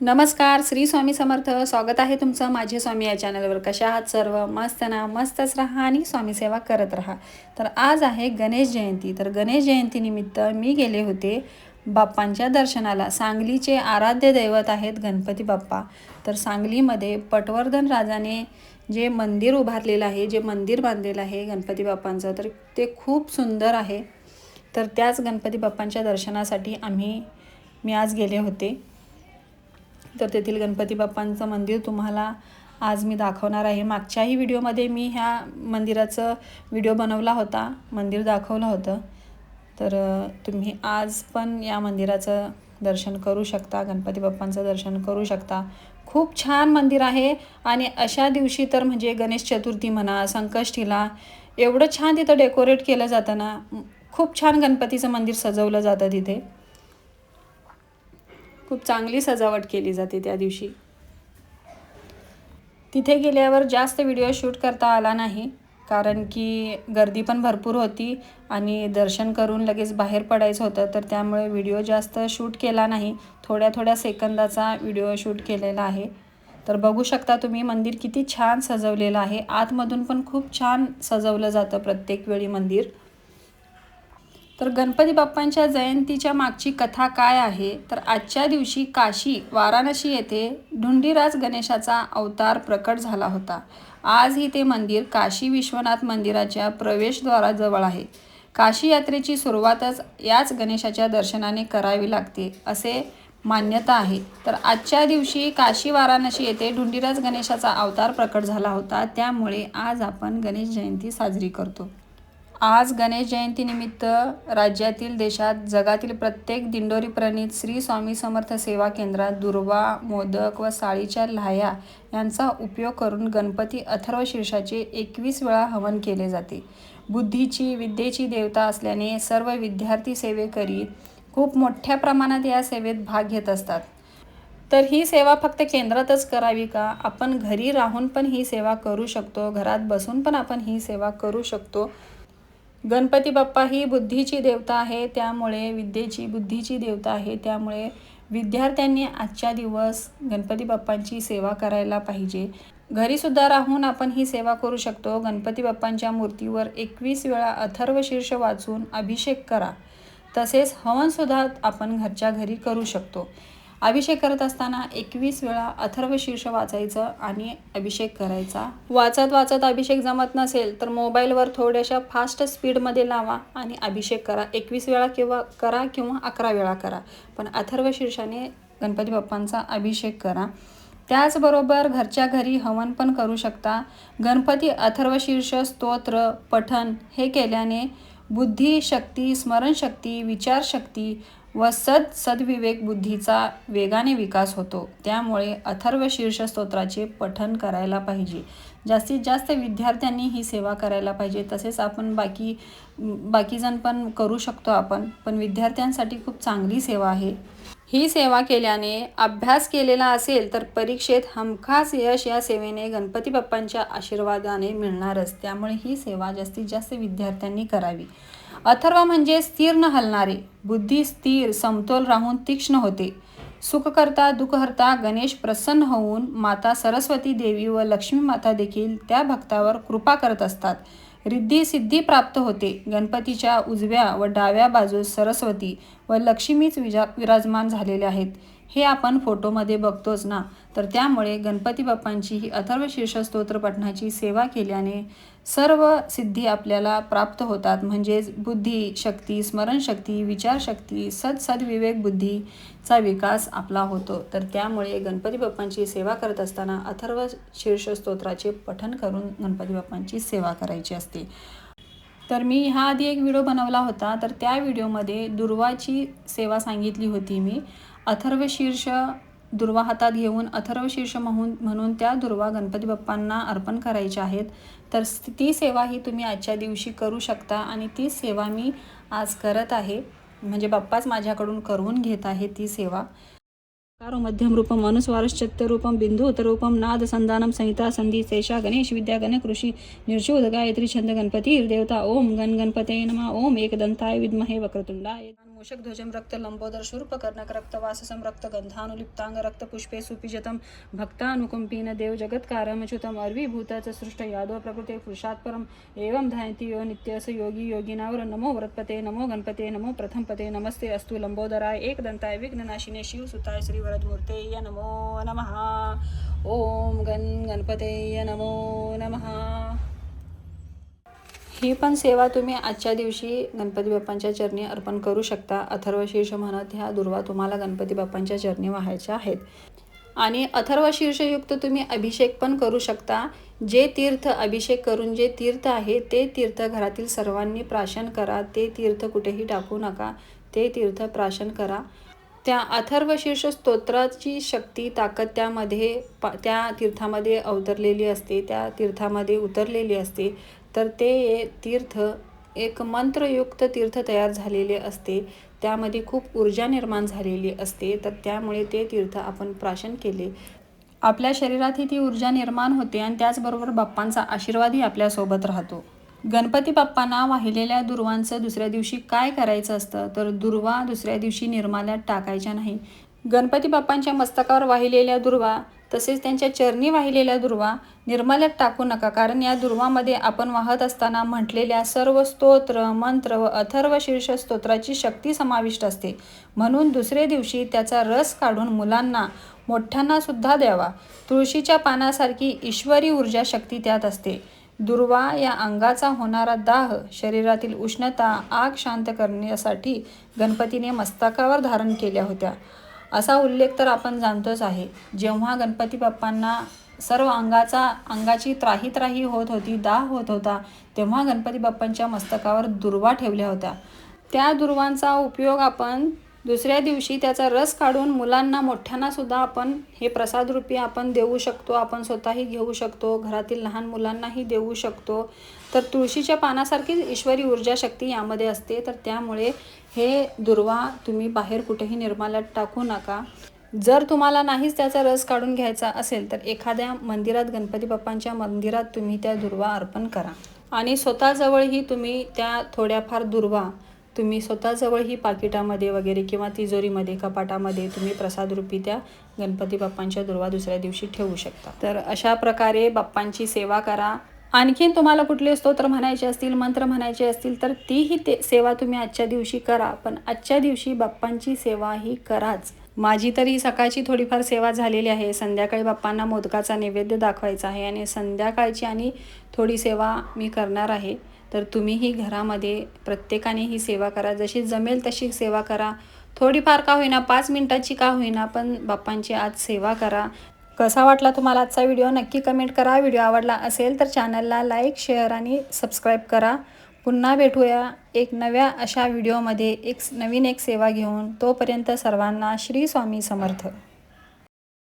नमस्कार श्री स्वामी समर्थ. स्वागत आहे तुमचं माझे स्वामी या चॅनलवर. कशा आहात सर्व? मस्त ना? मस्तच राहा आणि स्वामी सेवा करत राहा. तर आज आहे गणेश जयंती. तर गणेश जयंतीनिमित्त मी गेले होते बाप्पांच्या दर्शनाला. सांगलीचे आराध्य दैवत आहेत गणपती बाप्पा. तर सांगलीमध्ये पटवर्धन राजाने जे मंदिर उभारलेलं आहे जे मंदिर बांधलेलं आहे गणपती बाप्पांचं तर ते खूप सुंदर आहे. तर त्याच गणपती बाप्पांच्या दर्शनासाठी आम्ही मी आज गेले होते. तर तेथील गणपती बाप्पांचं मंदिर तुम्हाला आज मी दाखवणार आहे. मागच्याही व्हिडिओमध्ये मी ह्या मंदिराचं व्हिडिओ बनवला होता. मंदिर दाखवलं होतं. तर तुम्ही आज पण या मंदिराचं दर्शन करू शकता. गणपती बाप्पांचं दर्शन करू शकता. खूप छान मंदिर आहे. आणि अशा दिवशी तर म्हणजे गणेश चतुर्थी म्हणा संकष्टीला एवढं छान तिथं डेकोरेट केलं जातं ना. खूप छान गणपतीचं मंदिर सजवलं जातं तिथे. खूप चांगली सजावट केली जाते त्या दिवशी. तिथे गेल्यावर जास्त व्हिडिओ शूट करता आला नाही कारण की गर्दी पण भरपूर होती आणि दर्शन करून लगेच बाहेर पडायचं होतं तर त्यामुळे व्हिडिओ जास्त शूट केला नाही. थोड्या थोड्या सेकंदाचा व्हिडिओ शूट केलेला आहे. तर बघू शकता तुम्ही मंदिर किती छान सजवलेलं आहे. आतमधून पण खूप छान सजवलं जातं प्रत्येक वेळी मंदिर. तर गणपती बाप्पांच्या जयंतीच्या मागची कथा काय आहे? तर आजच्या दिवशी काशी वाराणसी येथे ढुंडीराज गणेशाचा अवतार प्रकट झाला होता. आजही ते मंदिर काशी विश्वनाथ मंदिराच्या प्रवेशद्वाराजवळ आहे. काशी यात्रेची सुरुवातच याच गणेशाच्या दर्शनाने करावी लागते असे मान्यता आहे. तर आजच्या दिवशी काशी वाराणसी येथे ढुंडीराज गणेशाचा अवतार प्रकट झाला होता. त्यामुळे आज आपण गणेश जयंती साजरी करतो. आज गणेश जयंतीनिमित्त राज्यातील देशात जगातील प्रत्येक दिंडोरी प्रणित श्री स्वामी समर्थ सेवा केंद्रात दुर्वा मोदक व साळीच्या लाह्या यांचा उपयोग करून गणपती अथर्व शीर्षाचे एकवीस वेळा हवन केले जाते. बुद्धीची विद्येची देवता असल्याने सर्व विद्यार्थी सेवेकरी खूप मोठ्या प्रमाणात या सेवेत भाग घेत असतात. तर ही सेवा फक्त केंद्रातच करावी का? आपण घरी राहून पण ही सेवा करू शकतो घरात बसून पण आपण ही सेवा करू शकतो. गणपती बाप्पा ही बुद्धीची देवता आहे त्यामुळे विद्येची बुद्धीची देवता आहे त्यामुळे विद्यार्थ्यांनी आजच्या दिवस गणपती बाप्पांची सेवा करायला पाहिजे. घरीसुद्धा राहून आपण ही सेवा करू शकतो. गणपती बाप्पांच्या मूर्तीवर एकवीस वेळा अथर्व शीर्ष वाचून अभिषेक करा. तसेच हवनसुद्धा आपण घरच्या घरी करू शकतो. अभिषेक करत असताना एकवीस वेळा अथर्व शीर्ष वाचायचं आणि अभिषेक करायचा. वाचत वाचत अभिषेक जमत नसेल तर मोबाईलवर थोड्याशा फास्ट स्पीडमध्ये लावा आणि अभिषेक करा. एकवीस वेळा किंवा करा किंवा अकरा वेळा करा. पण अथर्व शीर्षाने गणपती बाप्पांचा अभिषेक करा. त्याचबरोबर घरच्या घरी हवन पण करू शकता. गणपती अथर्वशीर्ष स्तोत्र पठण हे केल्याने बुद्धी शक्ती स्मरणशक्ती विचारशक्ती व सद सद्विवेक बुद्धीचा वेगाने विकास होतो. त्यामुळे अथर्व शीर्ष स्तोत्राचे पठन करायला पाहिजे. जास्तीत जास्त विद्यार्थ्यांनी ही सेवा करायला पाहिजे. तसेच आपण बाकी बाकीजण पण करू शकतो आपण. पण विद्यार्थ्यांसाठी खूप चांगली सेवा आहे. ही सेवा केल्याने अभ्यास केलेला असेल तर परीक्षेत हमखास यश या सेवेने गणपती बाप्पांच्या आशीर्वादाने मिळणारच. त्यामुळे ही सेवा जास्तीत जास्त विद्यार्थ्यांनी करावी. अथर्व म्हणजे स्थिर न हलणारे. बुद्धी स्थिर समतोल राहून तीक्ष्ण होते. सुखकर्ता दुःखहर्ता गणेश प्रसन्न होऊन माता सरस्वती देवी व लक्ष्मी माता देखील त्या भक्तावर कृपा करत असतात. रिद्धी सिद्धी प्राप्त होते. गणपतीच्या उजव्या व डाव्या बाजूस सरस्वती व लक्ष्मीच विजा विराजमान झालेले आहेत. हे आपण फोटोमध्ये बघतोच ना. तर त्यामुळे गणपती बाप्पांची ही अथर्व शीर्षस्तोत्र पठणाची सेवा केल्याने सर्व सिद्धी आपल्याला प्राप्त होतात. म्हणजेच बुद्धी शक्ती स्मरणशक्ती विचारशक्ती सदसद्विवेक बुद्धीचा विकास आपला होतो. तर त्यामुळे गणपती बाप्पांची सेवा करत असताना अथर्व शीर्ष स्तोत्राचे पठण करून गणपती बाप्पांची सेवा करायची असते. तर मी ह्या आधी एक व्हिडिओ बनवला होता. तर त्या व्हिडिओमध्ये दुर्वाची सेवा सांगितली होती मी. अथर्व शीर्ष दुर्वा हातात घेऊन अथर्व शीर्ष म्हणून म्हणून त्या दुर्वा गणपती बाप्पांना अर्पण करायच्या आहेत. तर ती सेवा ही तुम्ही आजच्या दिवशी करू शकता आणि ती सेवा मी आज करत आहे. म्हणजे बाप्पाच माझ्याकडून करून घेत आहे ती सेवा. कारो मध्यम रूपम अनुस्वारश्चत्य रूपम बिंदूत रूपम नाद संदानम संहिता संधी शेषा गणेश विद्या गण कृषी निर्शोध गायत्री छंद गणपती देवता ओम गण गणपते नमा ओम एकदंताय विद्महे वक्रतुंडाय मूषक ध्वजम रक्त लंबोदर शूर्प कर्णक रक्त वाससम रक्त गंधानुलिप्तांग रक्त पुष्पे सुपिजतम भक्तानुकंपीन देव जगत्कारमच्युतम अर्वीभूताच सृष्ट यादव प्रकृते पुरुषात् परम एवं ध्यायती यो नित्यस योगी योगिनावर नमो व्रतपते नमो गणपते नमो प्रथमपते नमस्ते अस्तु लंबोदराय एकदंताय विघ्ननाशिने शिवसुताय श्रीवरदमूर्ते नमो नमः। ओम गण गणपतेय नमो नमः। ही पण सेवा तुम्ही आजच्या दिवशी गणपती बाप्पांच्या चरणी अर्पण करू शकता. अथर्वशीर्ष म्हणत ह्या दुर्वा तुम्हाला गणपती बाप्पांच्या चरणी व्हायच्या आहेत. आणि अथर्व शीर्षयुक्त तुम्ही अभिषेक पण करू शकता. जे तीर्थ अभिषेक करून जे तीर्थ आहे ते तीर्थ घरातील सर्वांनी प्राशन करा. ते तीर्थ कुठेही टाकू नका. ते तीर्थ प्राशन करा. त्या अथर्व शीर्ष स्तोत्राची शक्ती ताकद त्यामध्ये पा त्या तीर्थामध्ये अवतरलेली असते त्या तीर्थामध्ये उतरलेली असते. तर ते तीर्थ एक मंत्रयुक्त तीर्थ तयार झालेले असते. त्यामध्ये खूप ऊर्जा निर्माण झालेली असते. तर त्यामुळे ते तीर्थ आपण प्राशन केले. आपल्या शरीरातही ती ऊर्जा निर्माण होते आणि त्याचबरोबर बाप्पांचा आशीर्वादही आपल्यासोबत राहतो. गणपती बाप्पांना वाहिलेल्या दुर्वांचं दुसऱ्या दिवशी काय करायचं असतं? तर दुर्वा दुसऱ्या दिवशी निर्माल्यात टाकायच्या नाही. गणपती बाप्पांच्या मस्तकावर वाहिलेल्या दुर्वा तसेच त्यांच्या चरणी वाहिलेल्या दुर्वा निर्माल्यात टाकू नका. कारण या दुर्वामध्ये आपण वाहत असताना म्हटलेल्या सर्व स्तोत्र मंत्र व अथर्व शीर्ष स्तोत्राची शक्ती समाविष्ट असते. म्हणून दुसरे दिवशी त्याचा रस काढून मुलांना मोठ्यांना सुद्धा द्यावा. तुळशीच्या पानासारखी ईश्वरी ऊर्जा शक्ती त्यात असते. दुर्वा या अंगाचा होणारा दाह शरीरातील उष्णता आग शांत करण्यासाठी गणपतीने मस्तकावर धारण केल्या होत्या. असा उल्लेख तर आपण जाणतोच आहे. जेव्हा गणपती बाप्पांना सर्व अंगाचा अंगाची त्राही त्राही होत होती दाह होत होता तेव्हा गणपती बाप्पांच्या मस्तकावर दुर्वा ठेवल्या होत्या. त्या दुर्वांचा उपयोग आपण दुसऱ्या दिवशी त्याचा रस काढून मुलांना मोठ्यांना सुद्धा आपण हे प्रसादरूपी आपण देऊ शकतो. आपण स्वतःही घेऊ शकतो. घरातील लहान मुलांनाही देऊ शकतो. तर तुळशीच्या पानासारखीच ईश्वरी ऊर्जा शक्ती यामध्ये असते. तर त्यामुळे हे दुर्वा तुम्ही बाहेर कुठेही निर्माल्यात टाकू नका. जर तुम्हाला नाहीच त्याचा रस काढून घ्यायचा असेल तर एखाद्या मंदिरात गणपती बाप्पांच्या मंदिरात तुम्ही त्या दुर्वा अर्पण करा. आणि स्वतःजवळही तुम्ही त्या थोड्याफार दुर्वा तुम्ही स्वतःजवळही पाकिटामध्ये वगैरे किंवा तिजोरीमध्ये कपाटामध्ये तुम्ही प्रसादरूपी त्या गणपती बाप्पांच्या दुर्वा दुसऱ्या दिवशी ठेवू शकता. तर अशा प्रकारे बाप्पांची सेवा करा. आणखीन तुम्हाला कुठले स्तोत्र म्हणायचे असतील मंत्र म्हणायचे असतील तर तीही ते सेवा तुम्ही आजच्या दिवशी करा. पण आजच्या दिवशी बाप्पांची सेवा ही कराच. माझी तरी सकाळची थोडीफार सेवा झालेली आहे. संध्याकाळी बाप्पांना मोदकाचा नैवेद्य दाखवायचा आहे आणि संध्याकाळची आणि थोडी सेवा मी करणार आहे. तर तुम्हीही घरामध्ये प्रत्येकाने ही सेवा करा. जशी जमेल तशी सेवा करा. थोडीफार का होईना पाच मिनटाची का होईना पण बाप्पांची आज सेवा करा. कसा वाटला तुम्हाला आजचा व्हिडिओ? नक्की कमेंट करा. व्हिडिओ आवडला असेल तर चॅनलला लाईक शेअर आणि सबस्क्राईब करा. पुन्हा भेटूया एक नव्या अशा व्हिडिओमध्ये. एक नवीन एक सेवा घेऊन. तोपर्यंत सर्वांना श्री स्वामी समर्थ.